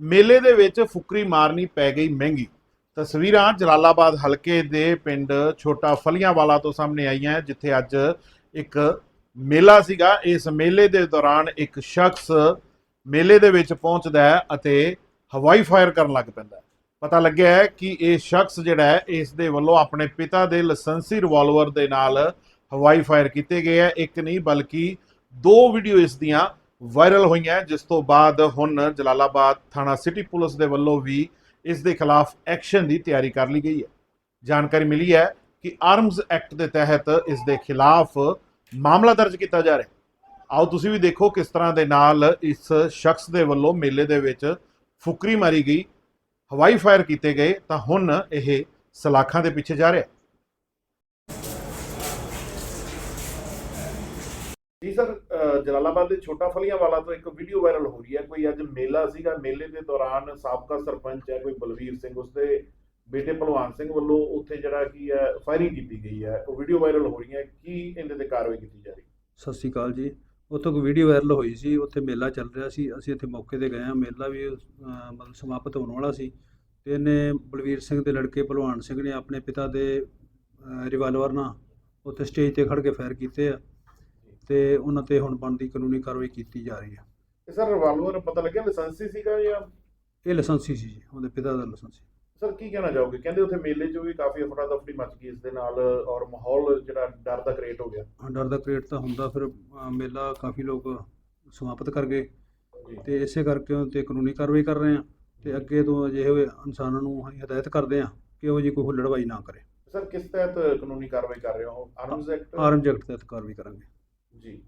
ਮੇਲੇ ਦੇ ਵਿੱਚ ਫੁਕਰੀ ਮਾਰਨੀ ਪੈ ਗਈ ਮਹਿੰਗੀ। ਤਸਵੀਰਾਂ ਜਲਾਲਾਬਾਦ ਹਲਕੇ ਦੇ ਪਿੰਡ ਛੋਟਾ ਫਲੀਆਂ ਵਾਲਾ ਤੋਂ ਸਾਹਮਣੇ ਆਈਆਂ ਜਿੱਥੇ ਅੱਜ ਇੱਕ ਮੇਲਾ ਸੀਗਾ। ਇਸ ਮੇਲੇ ਦੇ ਦੌਰਾਨ ਇੱਕ ਸ਼ਖਸ ਮੇਲੇ ਦੇ ਵਿੱਚ ਪਹੁੰਚਦਾ ਹੈ ਅਤੇ ਹਵਾਈ ਫਾਇਰ ਕਰਨ ਲੱਗ ਪੈਂਦਾ ਹੈ। ਪਤਾ ਲੱਗਿਆ ਹੈ ਕਿ ਇਹ ਸ਼ਖਸ ਜਿਹੜਾ ਹੈ, ਇਸ ਦੇ ਵੱਲੋਂ ਆਪਣੇ ਪਿਤਾ ਦੇ ਲਾਇਸੈਂਸੀ ਰਿਵਾਲਵਰ ਦੇ ਨਾਲ ਹਵਾਈ ਫਾਇਰ ਕੀਤੇ ਗਏ ਹੈ। ਇੱਕ ਨਹੀਂ, ਬਲਕਿ ਦੋ ਵੀਡੀਓ ਇਸ ਦੀਆਂ ਵਾਇਰਲ ਹੋਈਆਂ। ਜਿਸ ਤੋਂ ਬਾਅਦ ਹੁਣ ਜਲਾਲਾਬਾਦ ਥਾਣਾ ਸਿਟੀ ਪੁਲਿਸ ਦੇ ਵੱਲੋਂ ਵੀ ਇਸ ਦੇ ਖਿਲਾਫ ਐਕਸ਼ਨ ਦੀ ਤਿਆਰੀ ਕਰ ਲਈ ਗਈ ਹੈ। ਜਾਣਕਾਰੀ ਮਿਲੀ ਹੈ ਕਿ ਆਰਮਸ ਐਕਟ ਦੇ ਤਹਿਤ ਇਸ ਦੇ ਖਿਲਾਫ ਮਾਮਲਾ ਦਰਜ ਕੀਤਾ ਜਾ ਰਿਹਾ ਆਓ ਤੁਸੀਂ ਵੀ ਦੇਖੋ ਕਿਸ ਤਰ੍ਹਾਂ ਦੇ ਨਾਲ ਇਸ ਸ਼ਖਸ ਦੇ ਵੱਲੋਂ ਮੇਲੇ ਦੇ ਵਿੱਚ ਫੁਕਰੀ ਮਾਰੀ ਗਈ, ਹਵਾਈ ਫਾਇਰ ਕੀਤੇ ਗਏ, ਤਾਂ ਹੁਣ ਇਹ ਸਲਾਖਾਂ ਦੇ ਪਿੱਛੇ ਜਾ ਰਿਹਾ ਹੈ ਜੀ ਸਰ ਜਲਾਲਾਬਾਦ ਦੇ ਛੋਟਾ ਫਲੀਆਂ ਵਾਲਾ ਤੋਂ ਇੱਕ ਵੀਡੀਓ ਵਾਇਰਲ ਹੋ ਰਹੀ ਹੈ। ਕੋਈ ਅੱਜ ਮੇਲਾ ਸੀਗਾ। ਮੇਲੇ ਦੇ ਦੌਰਾਨ ਸਾਬਕਾ ਸਰਪੰਚ ਹੈ, ਕੋਈ ਬਲਵੀਰ ਸਿੰਘ, ਉਸਦੇ ਬੇਟੇ ਭਲਵਾਨ ਸਿੰਘ ਵੱਲੋਂ ਉੱਥੇ ਜਿਹੜਾ ਕੀ ਹੈ ਫਾਇਰਿੰਗ ਕੀਤੀ ਗਈ ਹੈ। ਉਹ ਵੀਡੀਓ ਵਾਇਰਲ ਹੋ ਰਹੀ ਹੈ ਕੀ ਇਹਦੇ ਤੇ ਕਾਰਵਾਈ ਕੀਤੀ ਜਾ ਰਹੀ? ਸਤਿ ਸ਼੍ਰੀ ਅਕਾਲ ਜੀ। ਉੱਥੋਂ ਕੋਈ ਵੀਡੀਓ ਵਾਇਰਲ ਹੋਈ ਸੀ। ਉੱਥੇ ਮੇਲਾ ਚੱਲ ਰਿਹਾ ਸੀ। ਅਸੀਂ ਇੱਥੇ ਮੌਕੇ ਤੇ ਗਏ ਹਾਂ। ਮੇਲਾ ਵੀ ਮਤਲਬ ਸਮਾਪਤ ਹੋਣ ਵਾਲਾ ਸੀ। ਤੇ ਇਹਨੇ ਬਲਵੀਰ ਸਿੰਘ ਦੇ ਲੜਕੇ ਭਲਵਾਨ ਸਿੰਘ ਨੇ ਆਪਣੇ ਪਿਤਾ ਦੇ ਰਿਵਾਲਵਰ ਨਾਲ ਉੱਥੇ ਸਟੇਜ ਤੇ ਖੜ ਕੇ ਫਾਇਰ ਕੀਤੇ ਆ। ਤੇ ਉਹਨਾਂ ਤੇ ਹੁਣ ਬਣਦੀ ਕਾਨੂੰਨੀ ਕਾਰਵਾਈ ਕੀਤੀ ਜਾ ਰਹੀ ਹੈ। ਇਹ ਸਰ ਰਿਵਾਲਵਰ ਪਤਾ ਲੱਗਿਆ ਲਾਇਸੈਂਸੀ ਸੀਗਾ ਜਾਂ? ਇਹ ਲਾਇਸੈਂਸੀ ਸੀ ਜੀ ਉਹਦੇ ਪਿਤਾ ਦਾ ਲਾਇਸੈਂਸ ਸਰ ਕੀ ਕਹਿਣਾ ਚਾਹੋਗੇ? ਕਹਿੰਦੇ ਉੱਥੇ ਮੇਲੇ 'ਚ ਵੀ ਕਾਫੀ ਅਫੜਾ ਦਫੜੀ ਮਚ ਗਈ ਇਸ ਦੇ ਨਾਲ ਔਰ ਮਾਹੌਲ ਜਿਹੜਾ ਡਰ ਦਾ ਕ੍ਰੀਏਟ ਹੋ ਗਿਆ। ਹਾਂ, ਡਰ ਦਾ ਕ੍ਰੀਏਟ ਤਾਂ ਹੁੰਦਾ ਫਿਰ ਮੇਲਾ ਕਾਫੀ ਲੋਕ ਸਮਾਪਤ ਕਰ ਗਏ। ਜੀ। ਤੇ ਇਸੇ ਕਰਕੇ ਉਹਨਾਂ ਤੇ ਕਾਨੂੰਨੀ ਕਾਰਵਾਈ ਕਰ ਰਹੇ ਆ ਤੇ ਅੱਗੇ ਤੋਂ ਅਜਿਹੇ ਹੋਏ ਇਨਸਾਨਾਂ ਨੂੰ ਅਸੀਂ ਹਦਾਇਤ ਕਰਦੇ ਆ ਕਿ ਉਹ ਜੀ ਕੋਈ ਹੁੱਲੜਬਾਈ ਨਾ ਕਰੇ। ਸਰ ਕਿਸ ਤਹਿਤ ਕਾਨੂੰਨੀ ਕਾਰਵਾਈ ਕਰ ਰਹੇ ਹੋ? ਆਰਮਸ ਐਕਟ ਆਰਮ ਜੈਕਟ ਤਹਿਤ ਕਾਰਵਾਈ ਕਰਾਂਗੇ। ਜੀ